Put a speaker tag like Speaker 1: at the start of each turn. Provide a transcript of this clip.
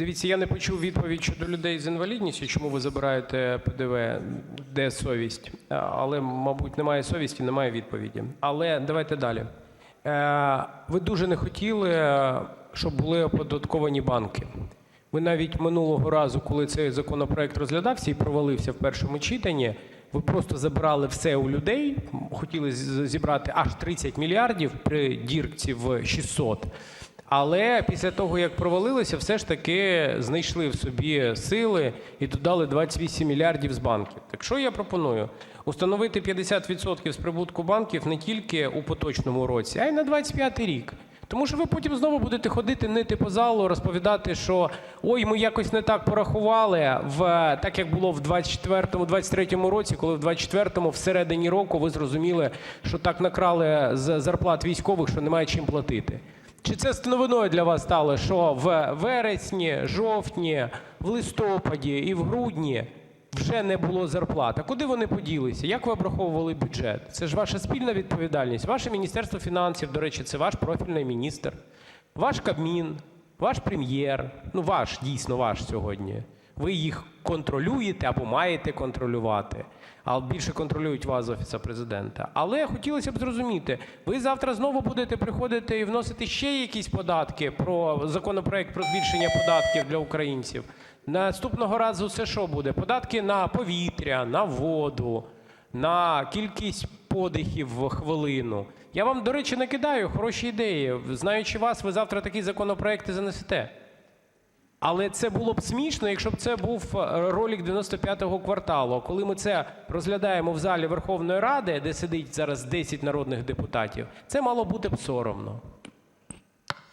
Speaker 1: Дивіться, я не почув відповідь щодо людей з інвалідністю, чому ви забираєте ПДВ, де совість. Але, мабуть, немає совісті, немає відповіді. Але давайте далі. Е, Ви дуже не хотіли, е, щоб були оподатковані банки. Ви навіть минулого разу, коли цей законопроект розглядався і провалився в першому читанні, ви просто забрали все у людей, хотіли зібрати аж 30 мільярдів при дірці в 600. Але після того, як провалилося, все ж таки знайшли в собі сили і додали 28 мільярдів з банків. Так що я пропоную? Установити 50% з прибутку банків не тільки у поточному році, а й на 25 рік. Тому що ви потім знову будете ходити нити по залу, розповідати, що ой, ми якось не так порахували, в так як було в 24-му, 23-му році, коли в 24-му всередині року ви зрозуміли, що так накрали з зарплат військових, що немає чим платити. Чи це новиною для вас стало, що в вересні, жовтні, в листопаді і в грудні вже не було зарплат? А куди вони поділися? Як ви обраховували бюджет? Це ж ваша спільна відповідальність. Ваше Міністерство фінансів, до речі, це ваш профільний міністр, ваш Кабмін, ваш прем'єр. Ну, ваш, дійсно ваш сьогодні. Ви їх контролюєте або маєте контролювати, а більше контролюють вас з Офісу президента. Але хотілося б зрозуміти, ви завтра знову будете приходити і вносити ще якісь податки про законопроект про збільшення податків для українців. Наступного разу це що буде? Податки на повітря, на воду, на кількість подихів в хвилину. Я вам, до речі, накидаю хороші ідеї. Знаючи вас, ви завтра такі законопроекти занесете. Але це було б смішно, якщо б це був е, ролик 95-го кварталу. Коли ми це розглядаємо в залі Верховної Ради, де сидить зараз 10 народних депутатів, це мало бути б соромно.